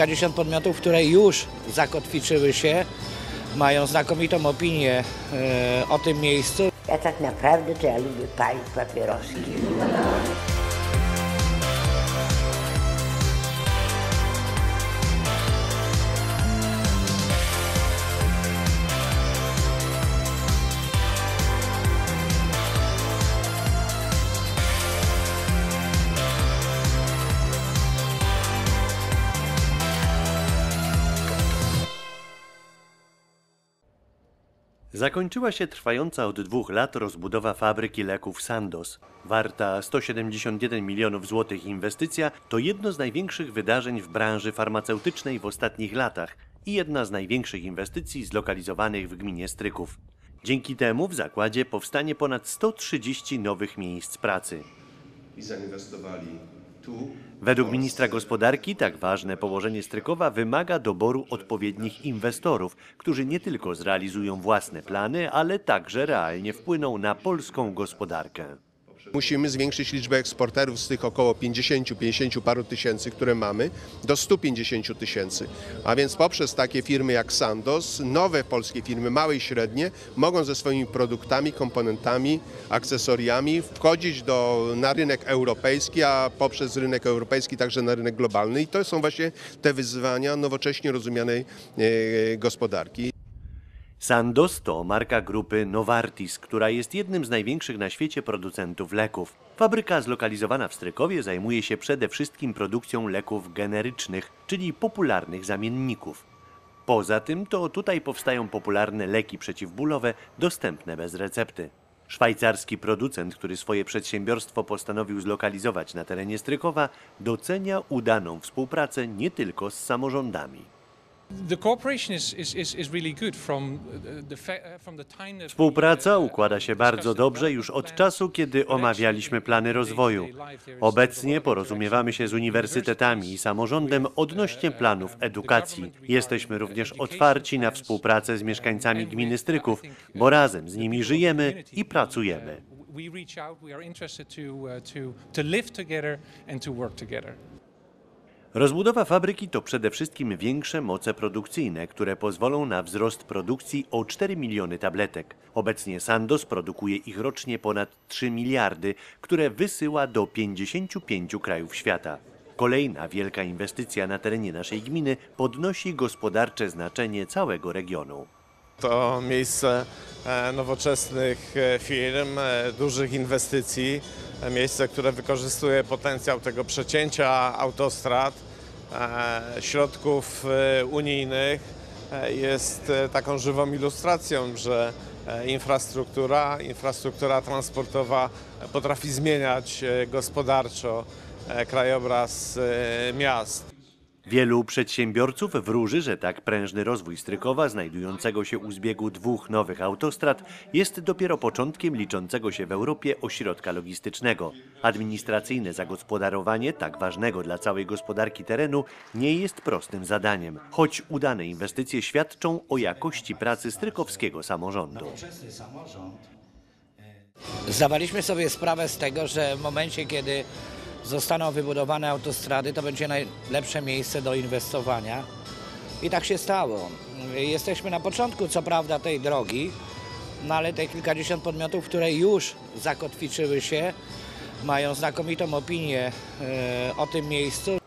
kilkadziesiąt podmiotów, które już zakotwiczyły się, mają znakomitą opinię e, o tym miejscu. Ja tak naprawdę to ja lubię palić papieroski. Zakończyła się trwająca od dwóch lat rozbudowa fabryki leków Sandoz. Warta 171 milionów złotych inwestycja to jedno z największych wydarzeń w branży farmaceutycznej w ostatnich latach i jedna z największych inwestycji zlokalizowanych w gminie Stryków. Dzięki temu w zakładzie powstanie ponad 130 nowych miejsc pracy. i zainwestowali. Według ministra gospodarki tak ważne położenie Strykowa wymaga doboru odpowiednich inwestorów, którzy nie tylko zrealizują własne plany, ale także realnie wpłyną na polską gospodarkę. Musimy zwiększyć liczbę eksporterów z tych około 50, 50 paru tysięcy, które mamy, do 150 tysięcy. A więc poprzez takie firmy jak Sandoz, nowe polskie firmy, małe i średnie, mogą ze swoimi produktami, komponentami, akcesoriami wchodzić do, na rynek europejski, a poprzez rynek europejski także na rynek globalny. I to są właśnie te wyzwania nowocześnie rozumianej e, gospodarki. Sandoz to marka grupy Novartis, która jest jednym z największych na świecie producentów leków. Fabryka zlokalizowana w Strykowie zajmuje się przede wszystkim produkcją leków generycznych, czyli popularnych zamienników. Poza tym to tutaj powstają popularne leki przeciwbólowe dostępne bez recepty. Szwajcarski producent, który swoje przedsiębiorstwo postanowił zlokalizować na terenie Strykowa, docenia udaną współpracę nie tylko z samorządami. Współpraca uh, układa się bardzo dobrze już od czasu, kiedy omawialiśmy plany rozwoju. Obecnie porozumiewamy się z uniwersytetami i samorządem odnośnie planów edukacji. Jesteśmy również otwarci na współpracę z mieszkańcami gminy Stryków, bo razem z nimi żyjemy i pracujemy. Rozbudowa fabryki to przede wszystkim większe moce produkcyjne, które pozwolą na wzrost produkcji o 4 miliony tabletek. Obecnie Sandoz produkuje ich rocznie ponad 3 miliardy, które wysyła do 55 krajów świata. Kolejna wielka inwestycja na terenie naszej gminy podnosi gospodarcze znaczenie całego regionu. To miejsce e, nowoczesnych e, firm, e, dużych inwestycji, miejsce, które wykorzystuje potencjał tego przecięcia autostrad, środków unijnych. Jest taką żywą ilustracją, że infrastruktura, infrastruktura transportowa potrafi zmieniać gospodarczo krajobraz miast. Wielu przedsiębiorców wróży, że tak prężny rozwój Strykowa, znajdującego się u zbiegu dwóch nowych autostrad, jest dopiero początkiem liczącego się w Europie ośrodka logistycznego. Administracyjne zagospodarowanie tak ważnego dla całej gospodarki terenu nie jest prostym zadaniem, choć udane inwestycje świadczą o jakości pracy strykowskiego samorządu. Zdawaliśmy sobie sprawę z tego, że w momencie, kiedy zostaną wybudowane autostrady, to będzie najlepsze miejsce do inwestowania. I tak się stało. Jesteśmy na początku, co prawda, tej drogi, no ale te kilkadziesiąt podmiotów, które już zakotwiczyły się, mają znakomitą opinię e, o tym miejscu.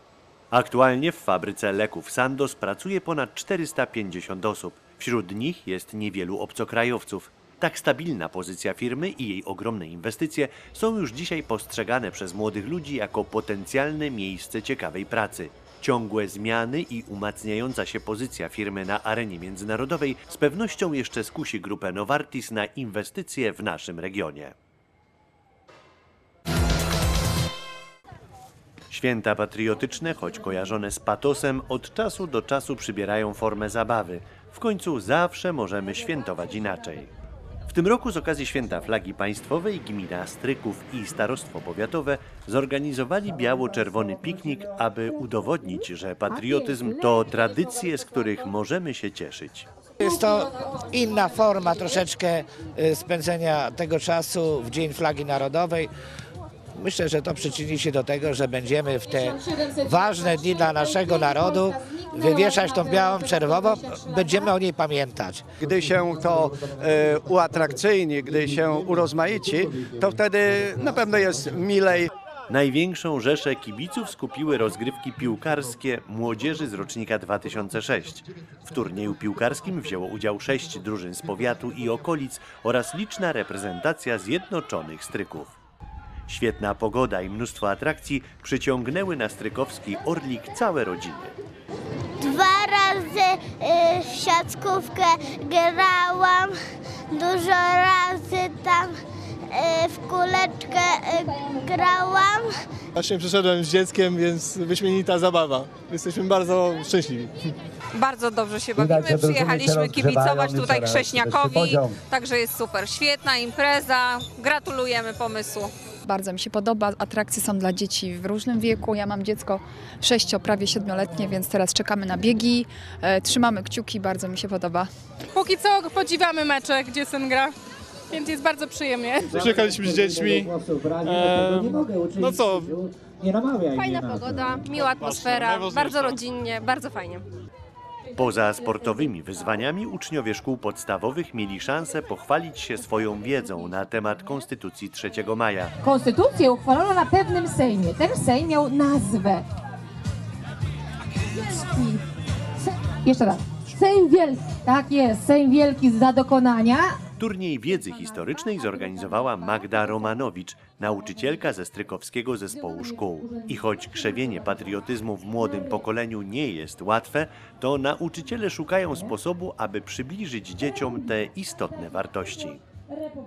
Aktualnie w fabryce leków Sandoz pracuje ponad 450 osób. Wśród nich jest niewielu obcokrajowców. Tak stabilna pozycja firmy i jej ogromne inwestycje są już dzisiaj postrzegane przez młodych ludzi jako potencjalne miejsce ciekawej pracy. Ciągłe zmiany i umacniająca się pozycja firmy na arenie międzynarodowej z pewnością jeszcze skusi grupę Novartis na inwestycje w naszym regionie. Święta patriotyczne, choć kojarzone z patosem, od czasu do czasu przybierają formę zabawy. W końcu zawsze możemy świętować inaczej. Tym roku z okazji Święta Flagi Państwowej gmina Stryków i Starostwo Powiatowe zorganizowali biało-czerwony piknik, aby udowodnić, że patriotyzm to tradycje, z których możemy się cieszyć. Jest to inna forma troszeczkę e, spędzenia tego czasu w Dzień Flagi Narodowej. Myślę, że to przyczyni się do tego, że będziemy w te ważne dni dla naszego narodu wywieszać tą białą, czerwoną, będziemy o niej pamiętać. Gdy się to e, uatrakcyjni, gdy się urozmaici, to wtedy na pewno jest milej. Największą rzeszę kibiców skupiły rozgrywki piłkarskie młodzieży z rocznika 2006. W turnieju piłkarskim wzięło udział sześć drużyn z powiatu i okolic oraz liczna reprezentacja zjednoczonych stryków. Świetna pogoda i mnóstwo atrakcji przyciągnęły na strykowski Orlik całe rodziny. Dwa razy y, w siatkówkę grałam, dużo razy tam y, w kuleczkę y, grałam. Właśnie przyszedłem z dzieckiem, więc wyśmienita zabawa. Jesteśmy bardzo szczęśliwi. Bardzo dobrze się bawimy. Przyjechaliśmy kibicować tutaj Krześniakowi, także jest super. Świetna impreza. Gratulujemy pomysłu. Bardzo mi się podoba. Atrakcje są dla dzieci w różnym wieku. Ja mam dziecko 6, prawie 7-letnie, więc teraz czekamy na biegi. E, Trzymamy kciuki, bardzo mi się podoba. Póki co podziwiamy mecze, gdzie syn gra, więc jest bardzo przyjemnie. Przyjechaliśmy z dziećmi. E, no co, Fajna pogoda, miła atmosfera, bardzo rodzinnie, bardzo fajnie. Poza sportowymi wyzwaniami uczniowie szkół podstawowych mieli szansę pochwalić się swoją wiedzą na temat Konstytucji 3 maja. Konstytucję uchwalono na pewnym Sejmie. Ten Sejm miał nazwę. Jeszcze raz. Sejm Wielki. Tak jest, Sejm Wielki za dokonania. Turniej wiedzy historycznej zorganizowała Magda Romanowicz, nauczycielka ze Strykowskiego Zespołu Szkół. I choć krzewienie patriotyzmu w młodym pokoleniu nie jest łatwe, to nauczyciele szukają sposobu, aby przybliżyć dzieciom te istotne wartości.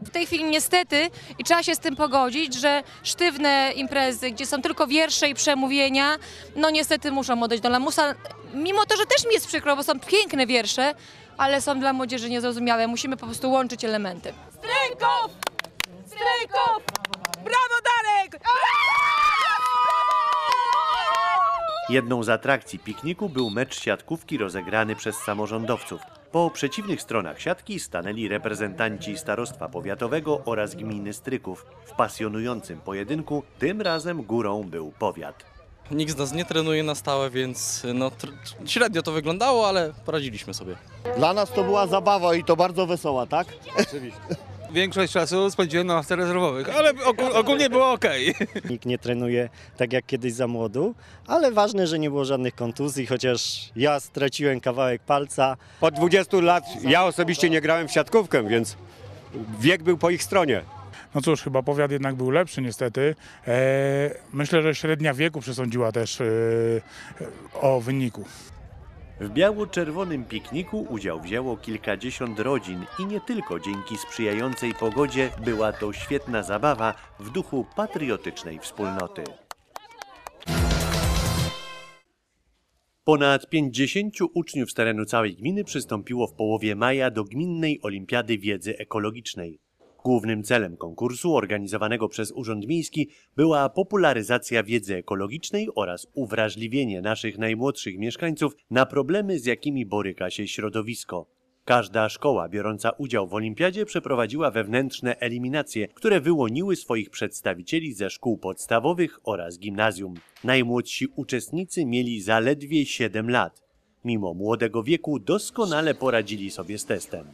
W tej chwili niestety, i trzeba się z tym pogodzić, że sztywne imprezy, gdzie są tylko wiersze i przemówienia, no niestety muszą odejść do lamusa. Mimo to, że też mi jest przykro, bo są piękne wiersze, ale są dla młodzieży niezrozumiałe. Musimy po prostu łączyć elementy. Stryków! Stryków! Brawo Darek! Jedną z atrakcji pikniku był mecz siatkówki rozegrany przez samorządowców. Po przeciwnych stronach siatki stanęli reprezentanci Starostwa Powiatowego oraz gminy Stryków. W pasjonującym pojedynku tym razem górą był powiat. Nikt z nas nie trenuje na stałe, więc no, średnio to wyglądało, ale poradziliśmy sobie. Dla nas to była zabawa i to bardzo wesoła, tak? Większość czasu spędziłem na ławce rezerwowych, ale ogólnie było ok. Nikt nie trenuje tak jak kiedyś za młodu, ale ważne, że nie było żadnych kontuzji, chociaż ja straciłem kawałek palca. Od 20 lat ja osobiście nie grałem w siatkówkę, więc wiek był po ich stronie. No cóż, chyba powiat jednak był lepszy niestety. E, myślę, że średnia wieku przesądziła też e, o wyniku. W biało-czerwonym pikniku udział wzięło kilkadziesiąt rodzin i nie tylko dzięki sprzyjającej pogodzie była to świetna zabawa w duchu patriotycznej wspólnoty. Ponad 50 uczniów z terenu całej gminy przystąpiło w połowie maja do Gminnej Olimpiady Wiedzy Ekologicznej. Głównym celem konkursu organizowanego przez Urząd Miejski była popularyzacja wiedzy ekologicznej oraz uwrażliwienie naszych najmłodszych mieszkańców na problemy, z jakimi boryka się środowisko. Każda szkoła biorąca udział w olimpiadzie przeprowadziła wewnętrzne eliminacje, które wyłoniły swoich przedstawicieli ze szkół podstawowych oraz gimnazjum. Najmłodsi uczestnicy mieli zaledwie 7 lat. Mimo młodego wieku doskonale poradzili sobie z testem.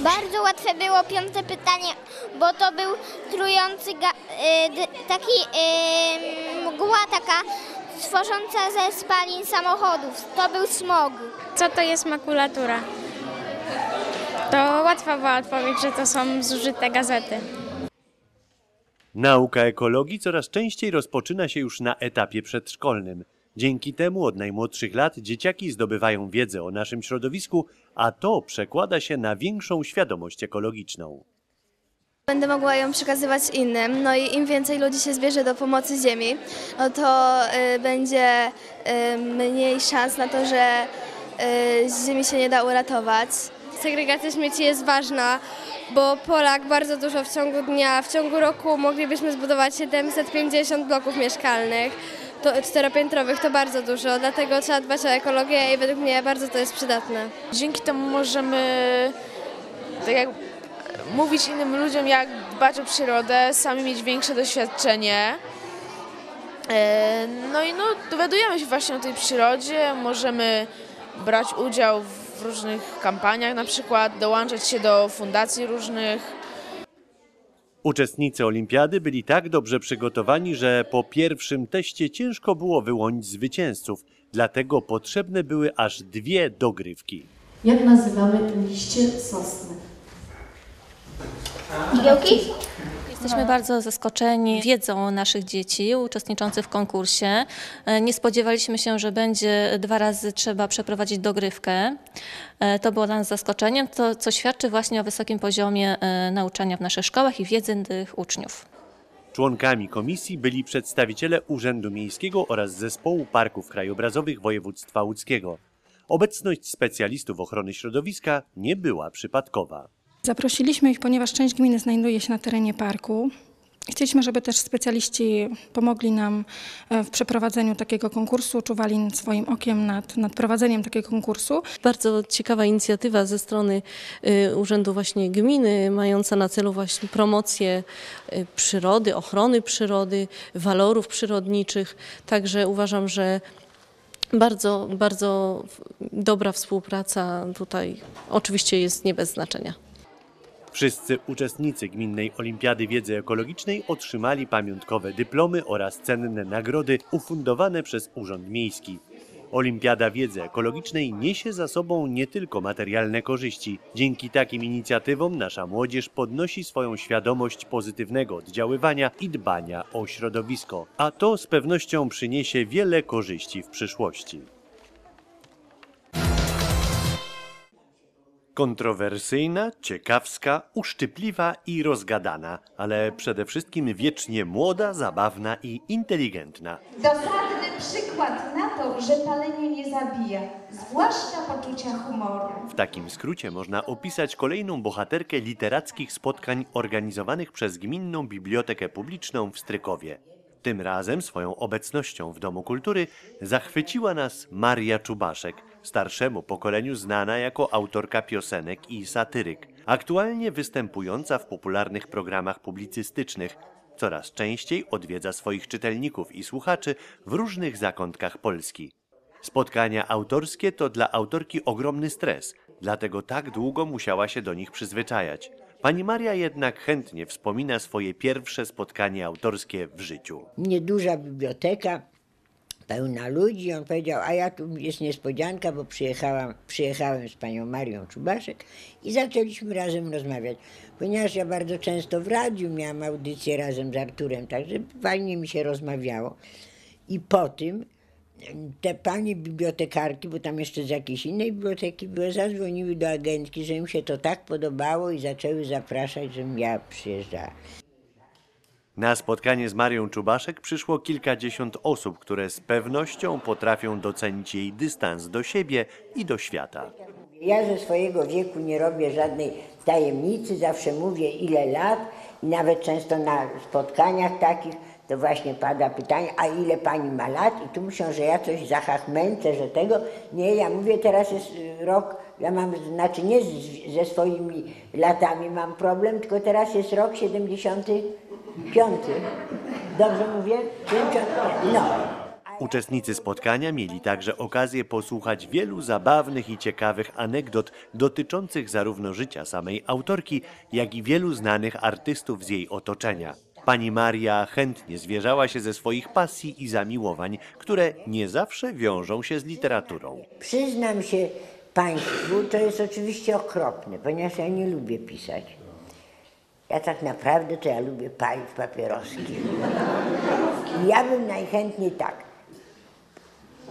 Bardzo łatwe było piąte pytanie, bo to był trujący ga- y, taki y, mgła taka tworząca ze spalin samochodów. To był smog. Co to jest makulatura? To łatwa była odpowiedź, że to są zużyte gazety. Nauka ekologii coraz częściej rozpoczyna się już na etapie przedszkolnym. Dzięki temu od najmłodszych lat dzieciaki zdobywają wiedzę o naszym środowisku, a to przekłada się na większą świadomość ekologiczną. Będę mogła ją przekazywać innym, no i im więcej ludzi się zbierze do pomocy ziemi, no to y, będzie y, mniej szans na to, że y, ziemi się nie da uratować. Segregacja śmieci jest ważna, bo Polak bardzo dużo w ciągu dnia, w ciągu roku moglibyśmy zbudować 750 bloków mieszkalnych, to czteropiętrowych, to bardzo dużo, dlatego trzeba dbać o ekologię i według mnie bardzo to jest przydatne. Dzięki temu możemy tak jak mówić innym ludziom, jak dbać o przyrodę, sami mieć większe doświadczenie. E, No i no, dowiadujemy się właśnie o tej przyrodzie, możemy brać udział w różnych kampaniach, na przykład dołączać się do fundacji różnych. Uczestnicy olimpiady byli tak dobrze przygotowani, że po pierwszym teście ciężko było wyłonić zwycięzców, dlatego potrzebne były aż dwie dogrywki. Jak nazywamy liście sosny? Igiełki? Jesteśmy bardzo zaskoczeni wiedzą naszych dzieci uczestniczących w konkursie. E, Nie spodziewaliśmy się, że będzie dwa razy trzeba przeprowadzić dogrywkę. E, To było dla nas zaskoczeniem, to, co świadczy właśnie o wysokim poziomie e, nauczania w naszych szkołach i wiedzy tych uczniów. Członkami komisji byli przedstawiciele Urzędu Miejskiego oraz Zespołu Parków Krajobrazowych Województwa Łódzkiego. Obecność specjalistów ochrony środowiska nie była przypadkowa. Zaprosiliśmy ich, ponieważ część gminy znajduje się na terenie parku. Chcieliśmy, żeby też specjaliści pomogli nam e, w przeprowadzeniu takiego konkursu, czuwali swoim okiem nad, nad prowadzeniem takiego konkursu. Bardzo ciekawa inicjatywa ze strony y, Urzędu właśnie Gminy, mająca na celu właśnie promocję y, przyrody, ochrony przyrody, walorów przyrodniczych. Także uważam, że bardzo, bardzo dobra współpraca tutaj oczywiście jest nie bez znaczenia. Wszyscy uczestnicy Gminnej Olimpiady Wiedzy Ekologicznej otrzymali pamiątkowe dyplomy oraz cenne nagrody ufundowane przez Urząd Miejski. Olimpiada Wiedzy Ekologicznej niesie za sobą nie tylko materialne korzyści. Dzięki takim inicjatywom nasza młodzież podnosi swoją świadomość pozytywnego oddziaływania i dbania o środowisko, a to z pewnością przyniesie wiele korzyści w przyszłości. Kontrowersyjna, ciekawska, uszczypliwa i rozgadana, ale przede wszystkim wiecznie młoda, zabawna i inteligentna. Dosadny przykład na to, że palenie nie zabija, zwłaszcza poczucia humoru. W takim skrócie można opisać kolejną bohaterkę literackich spotkań organizowanych przez Gminną Bibliotekę Publiczną w Strykowie. Tym razem swoją obecnością w Domu Kultury zachwyciła nas Maria Czubaszek, starszemu pokoleniu znana jako autorka piosenek i satyryk, aktualnie występująca w popularnych programach publicystycznych. Coraz częściej odwiedza swoich czytelników i słuchaczy w różnych zakątkach Polski. Spotkania autorskie to dla autorki ogromny stres, dlatego tak długo musiała się do nich przyzwyczajać. Pani Maria jednak chętnie wspomina swoje pierwsze spotkanie autorskie w życiu. Nieduża biblioteka, pełna ludzi. On powiedział, a ja tu jest niespodzianka, bo przyjechałam, przyjechałem z panią Marią Czubaszek i zaczęliśmy razem rozmawiać. Ponieważ ja bardzo często w radiu miałam audycję razem z Arturem, także fajnie mi się rozmawiało. I po tym te panie bibliotekarki, bo tam jeszcze z jakiejś innej biblioteki były, zadzwoniły do agentki, że im się to tak podobało i zaczęły zapraszać, żebym ja przyjeżdżała. Na spotkanie z Marią Czubaszek przyszło kilkadziesiąt osób, które z pewnością potrafią docenić jej dystans do siebie i do świata. Ja ze swojego wieku nie robię żadnej tajemnicy, zawsze mówię ile lat i nawet często na spotkaniach takich to właśnie pada pytanie, a ile pani ma lat? I tu myślą, że ja coś zachachmęcę, że tego. Nie, ja mówię, teraz jest y, rok, ja mam, znaczy nie z, ze swoimi latami mam problem, tylko teraz jest rok 75. Dobrze mówię? 70? No. Uczestnicy spotkania mieli także okazję posłuchać wielu zabawnych i ciekawych anegdot dotyczących zarówno życia samej autorki, jak i wielu znanych artystów z jej otoczenia. Pani Maria chętnie zwierzała się ze swoich pasji i zamiłowań, które nie zawsze wiążą się z literaturą. Przyznam się Państwu, to jest oczywiście okropne, ponieważ ja nie lubię pisać. Ja tak naprawdę to ja lubię palić papieroski. I ja bym najchętniej tak.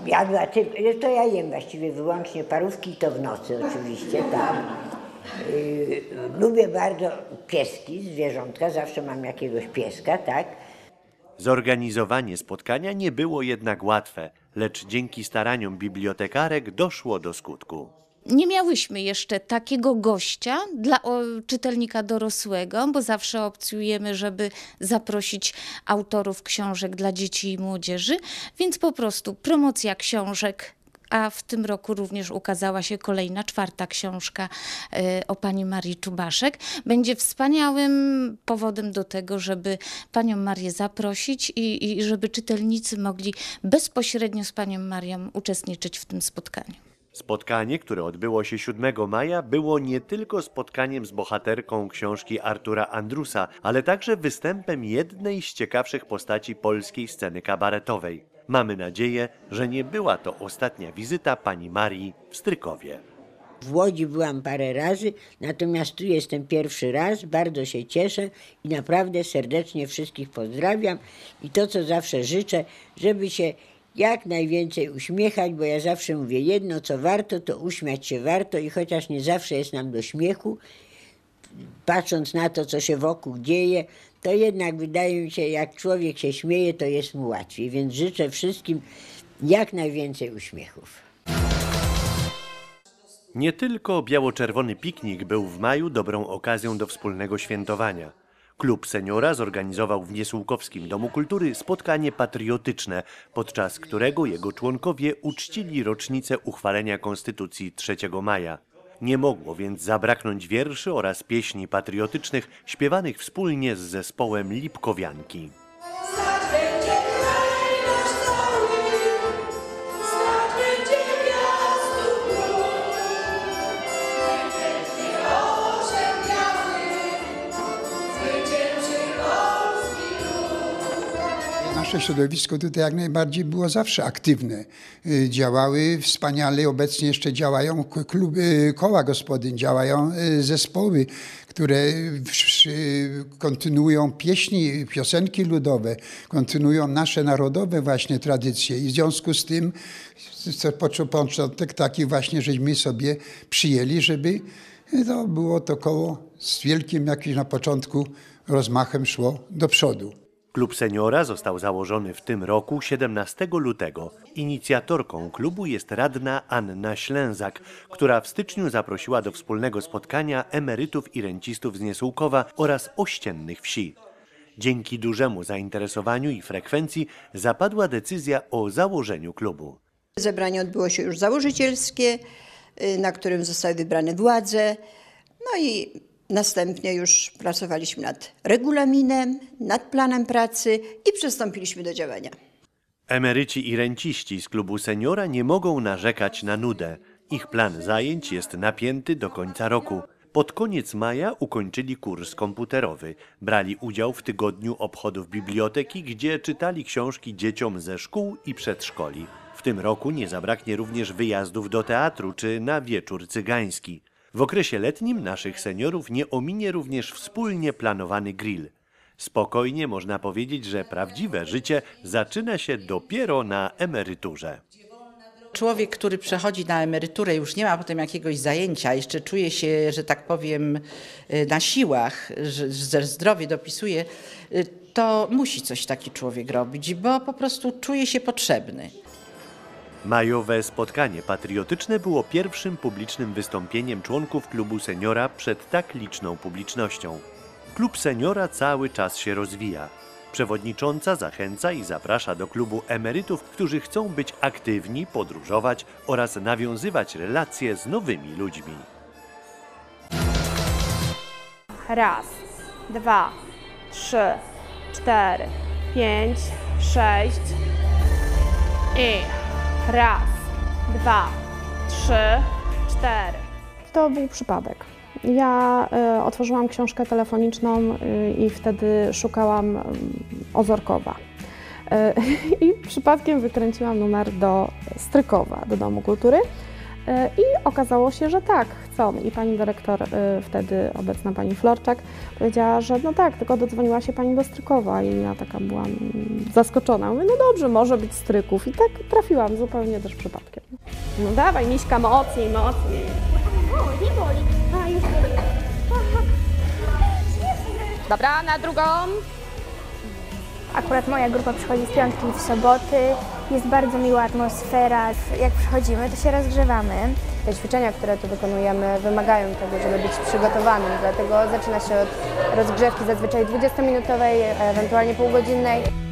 Jadła ty, to ja jem właściwie wyłącznie parówki i to w nocy oczywiście, tak. Yy, lubię bardzo pieski, zwierzątka, zawsze mam jakiegoś pieska, tak. Zorganizowanie spotkania nie było jednak łatwe, lecz dzięki staraniom bibliotekarek doszło do skutku. Nie miałyśmy jeszcze takiego gościa dla czytelnika dorosłego, bo zawsze opcjujemy, żeby zaprosić autorów książek dla dzieci i młodzieży, więc po prostu promocja książek a w tym roku również ukazała się kolejna, czwarta książka e, o pani Marii Czubaszek. Będzie wspaniałym powodem do tego, żeby panią Marię zaprosić i, i żeby czytelnicy mogli bezpośrednio z panią Marią uczestniczyć w tym spotkaniu. Spotkanie, które odbyło się 7 maja, było nie tylko spotkaniem z bohaterką książki Artura Andrusa, ale także występem jednej z ciekawszych postaci polskiej sceny kabaretowej. Mamy nadzieję, że nie była to ostatnia wizyta pani Marii w Strykowie. W Łodzi byłam parę razy, natomiast tu jestem pierwszy raz, bardzo się cieszę i naprawdę serdecznie wszystkich pozdrawiam. I to, co zawsze życzę, żeby się jak najwięcej uśmiechać, bo ja zawsze mówię jedno, co warto, to uśmiać się warto i chociaż nie zawsze jest nam do śmiechu, patrząc na to, co się wokół dzieje, to jednak wydaje mi się, jak człowiek się śmieje, to jest mu łatwiej. Więc życzę wszystkim jak najwięcej uśmiechów. Nie tylko biało-czerwony piknik był w maju dobrą okazją do wspólnego świętowania. Klub Seniora zorganizował w Niesłukowskim Domu Kultury spotkanie patriotyczne, podczas którego jego członkowie uczcili rocznicę uchwalenia Konstytucji 3 maja. Nie mogło więc zabraknąć wierszy oraz pieśni patriotycznych śpiewanych wspólnie z zespołem Lipkowianki. Nasze środowisko tutaj jak najbardziej było zawsze aktywne. Y, Działały wspaniale, obecnie jeszcze działają kluby, koła gospodyń, działają y, zespoły, które y, kontynuują pieśni, piosenki ludowe, kontynuują nasze narodowe właśnie tradycje i w związku z tym początek taki właśnie, żeśmy sobie przyjęli, żeby to było to koło z wielkim jakimś na początku rozmachem szło do przodu. Klub Seniora został założony w tym roku 17 lutego. Inicjatorką klubu jest radna Anna Ślęzak, która w styczniu zaprosiła do wspólnego spotkania emerytów i rencistów z Niesłówkowa oraz ościennych wsi. Dzięki dużemu zainteresowaniu i frekwencji zapadła decyzja o założeniu klubu. Zebranie odbyło się już założycielskie, y, na którym zostały wybrane władze. No i następnie już pracowaliśmy nad regulaminem, nad planem pracy i przystąpiliśmy do działania. Emeryci i renciści z klubu seniora nie mogą narzekać na nudę. Ich plan zajęć jest napięty do końca roku. Pod koniec maja ukończyli kurs komputerowy. Brali udział w tygodniu obchodów biblioteki, gdzie czytali książki dzieciom ze szkół i przedszkoli. W tym roku nie zabraknie również wyjazdów do teatru czy na wieczór cygański. W okresie letnim naszych seniorów nie ominie również wspólnie planowany grill. Spokojnie można powiedzieć, że prawdziwe życie zaczyna się dopiero na emeryturze. Człowiek, który przechodzi na emeryturę, już nie ma potem jakiegoś zajęcia, jeszcze czuje się, że tak powiem, y, na siłach, że zdrowie dopisuje, y, to musi coś taki człowiek robić, bo po prostu czuje się potrzebny. Majowe spotkanie patriotyczne było pierwszym publicznym wystąpieniem członków klubu seniora przed tak liczną publicznością. Klub seniora cały czas się rozwija. Przewodnicząca zachęca i zaprasza do klubu emerytów, którzy chcą być aktywni, podróżować oraz nawiązywać relacje z nowymi ludźmi. Raz, dwa, trzy, cztery, pięć, sześć i raz, dwa, trzy, cztery. To był przypadek. Ja y, otworzyłam książkę telefoniczną y, i wtedy szukałam y, Ozorkowa. Y, I przypadkiem wykręciłam numer do Strykowa, do Domu Kultury. Y, I okazało się, że tak, chcą. I pani dyrektor, y, wtedy obecna pani Florczak, powiedziała, że no tak, tylko dodzwoniła się pani do Strykowa. I ja taka byłam zaskoczona. Mówię, no dobrze, może być Stryków. I tak trafiłam zupełnie też przypadkiem. No dawaj, Miśka, mocniej, mocniej. O, nie boli. A, już boli. Dobra, na drugą. Akurat moja grupa przychodzi w piątki i w soboty. Jest bardzo miła atmosfera. Jak przychodzimy, to się rozgrzewamy. Te ćwiczenia, które tu wykonujemy, wymagają tego, żeby być przygotowanym. Dlatego zaczyna się od rozgrzewki zazwyczaj 20-minutowej, ewentualnie półgodzinnej.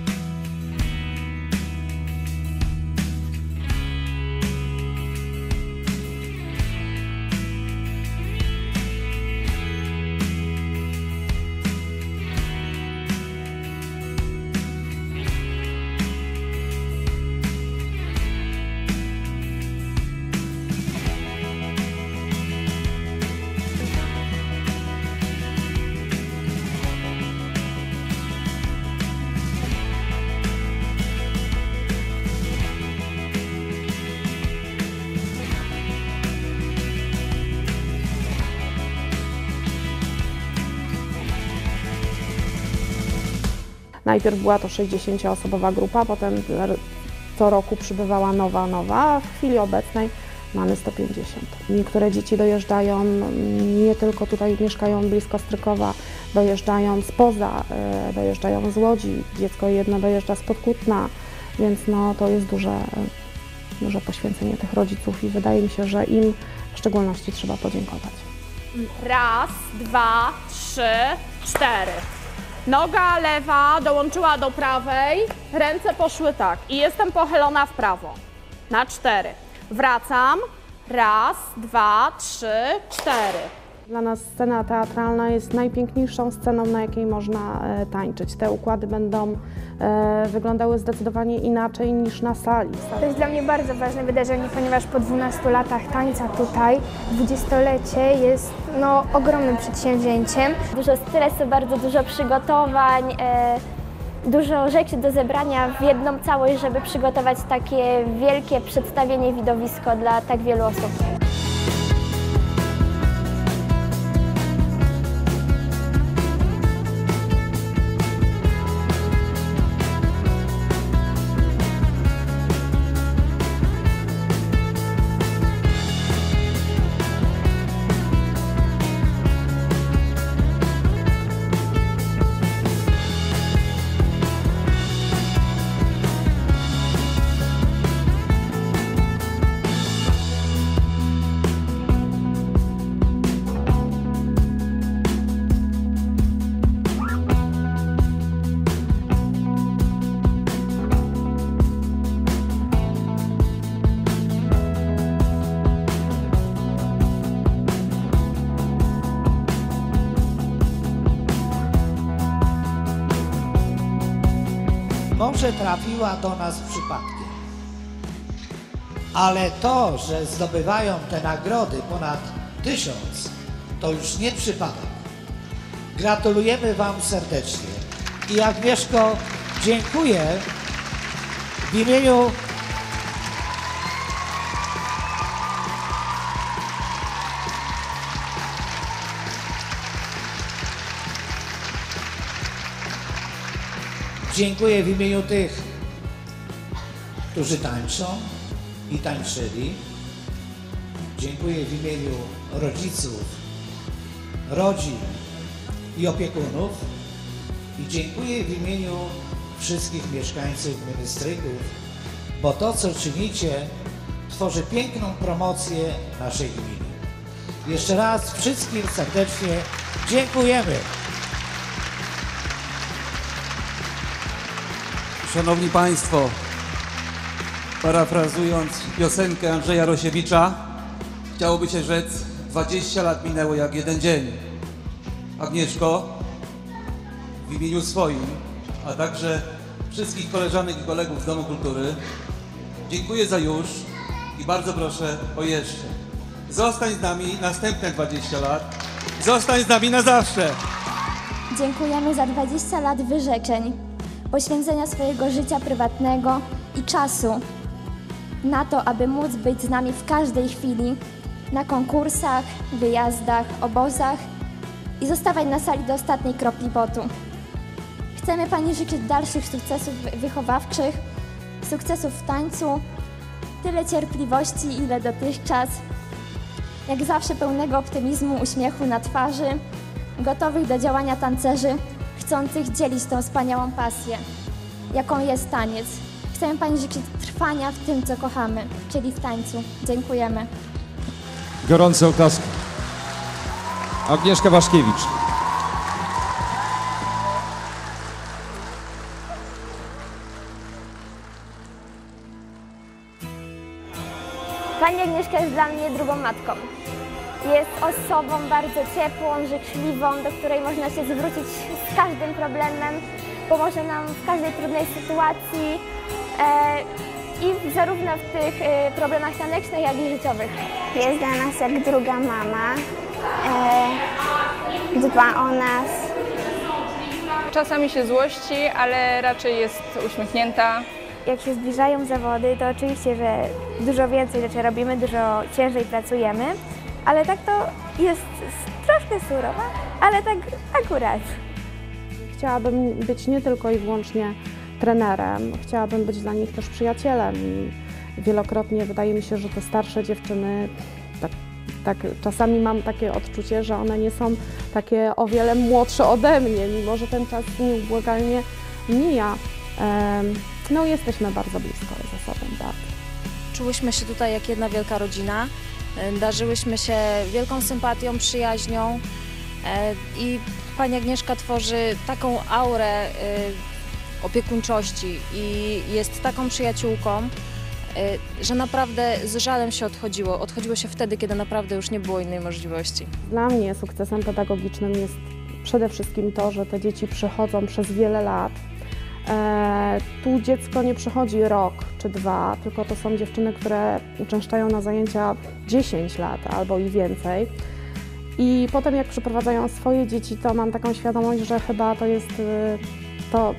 Najpierw była to 60-osobowa grupa, potem co roku przybywała nowa, nowa, a w chwili obecnej mamy 150. Niektóre dzieci dojeżdżają, mm, nie tylko tutaj mieszkają blisko Strykowa, dojeżdżają spoza, e, dojeżdżają z Łodzi, dziecko jedno dojeżdża z Podkutna, więc no, to jest duże, e, duże poświęcenie tych rodziców i wydaje mi się, że im w szczególności trzeba podziękować. Raz, dwa, trzy, cztery. Noga lewa dołączyła do prawej, ręce poszły tak i jestem pochylona w prawo. Na cztery. Wracam. Raz, dwa, trzy, cztery. Dla nas scena teatralna jest najpiękniejszą sceną, na jakiej można e, tańczyć. Te układy będą e, wyglądały zdecydowanie inaczej niż na sali. To jest dla mnie bardzo ważne wydarzenie, ponieważ po 12 latach tańca tutaj 20-lecie jest no, ogromnym przedsięwzięciem. Dużo stresu, bardzo dużo przygotowań, e, dużo rzeczy do zebrania w jedną całość, żeby przygotować takie wielkie przedstawienie, widowisko dla tak wielu osób. Może trafiła do nas przypadkiem. Ale to, że zdobywają te nagrody ponad tysiąc, to już nie przypadek. Gratulujemy Wam serdecznie. I Agnieszko, dziękuję w imieniu Dziękuję w imieniu tych, którzy tańczą i tańczyli. Dziękuję w imieniu rodziców, rodzin i opiekunów. I dziękuję w imieniu wszystkich mieszkańców gminy Stryków, bo to, co czynicie, tworzy piękną promocję naszej gminy. Jeszcze raz wszystkim serdecznie dziękujemy. Szanowni Państwo, parafrazując piosenkę Andrzeja Rosiewicza, chciałoby się rzec, 20 lat minęło jak jeden dzień. Agnieszko, w imieniu swoim, a także wszystkich koleżanek i kolegów z Domu Kultury, dziękuję za już i bardzo proszę o jeszcze. Zostań z nami następne 20 lat. Zostań z nami na zawsze. Dziękujemy za 20 lat wyrzeczeń, poświęcenia swojego życia prywatnego i czasu na to, aby móc być z nami w każdej chwili, na konkursach, wyjazdach, obozach i zostawać na sali do ostatniej kropli potu. Chcemy Pani życzyć dalszych sukcesów wy- wychowawczych, sukcesów w tańcu, tyle cierpliwości, ile dotychczas, jak zawsze pełnego optymizmu, uśmiechu na twarzy, gotowych do działania tancerzy, chcących dzielić tą wspaniałą pasję, jaką jest taniec. Chcemy Pani życzyć trwania w tym, co kochamy, czyli w tańcu. Dziękujemy. Gorące oklaski. Agnieszka Waszkiewicz. Pani Agnieszka jest dla mnie drugą matką. Jest osobą bardzo ciepłą, życzliwą, do której można się zwrócić z każdym problemem. Pomoże nam w każdej trudnej sytuacji e, i zarówno w tych e, problemach tanecznych, jak i życiowych. Jest dla nas jak druga mama. E, dba o nas. Czasami się złości, ale raczej jest uśmiechnięta. Jak się zbliżają zawody, to oczywiście, że dużo więcej rzeczy robimy, dużo ciężej pracujemy, ale tak to jest troszkę surowa, ale tak akurat. chciałabym być nie tylko i wyłącznie trenerem, chciałabym być dla nich też przyjacielem i wielokrotnie wydaje mi się, że te starsze dziewczyny, tak, tak czasami mam takie odczucie, że one nie są takie o wiele młodsze ode mnie, mimo że ten czas nieubłagalnie mija. No jesteśmy bardzo blisko ze sobą, bardzo. Czułyśmy się tutaj jak jedna wielka rodzina. E, Darzyłyśmy się wielką sympatią, przyjaźnią e, i pani Agnieszka tworzy taką aurę e, opiekuńczości i jest taką przyjaciółką, że naprawdę z żalem się odchodziło. Odchodziło się wtedy, kiedy naprawdę już nie było innej możliwości. Dla mnie sukcesem pedagogicznym jest przede wszystkim to, że te dzieci przychodzą przez wiele lat. E, tu dziecko nie przychodzi rok czy dwa, tylko to są dziewczyny, które uczęszczają na zajęcia 10 lat albo i więcej. I potem jak przyprowadzają swoje dzieci, to mam taką świadomość, że chyba to jest y, to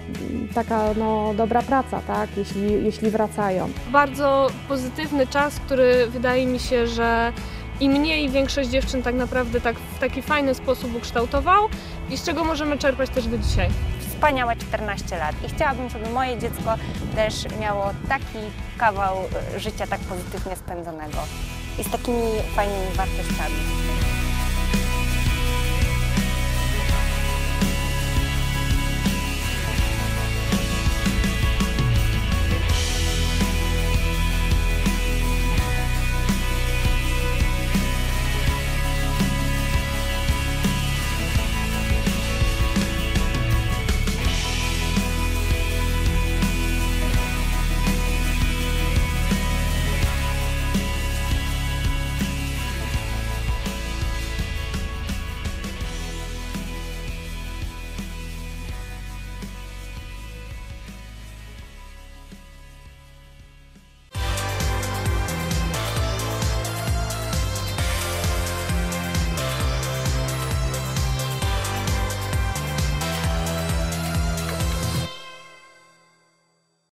taka no, dobra praca, tak? jeśli, jeśli wracają. Bardzo pozytywny czas, który wydaje mi się, że i mnie i większość dziewczyn tak naprawdę tak w taki fajny sposób ukształtował i z czego możemy czerpać też do dzisiaj. Wspaniałe 14 lat i chciałabym, żeby moje dziecko też miało taki kawał życia tak pozytywnie spędzonego i z takimi fajnymi wartościami.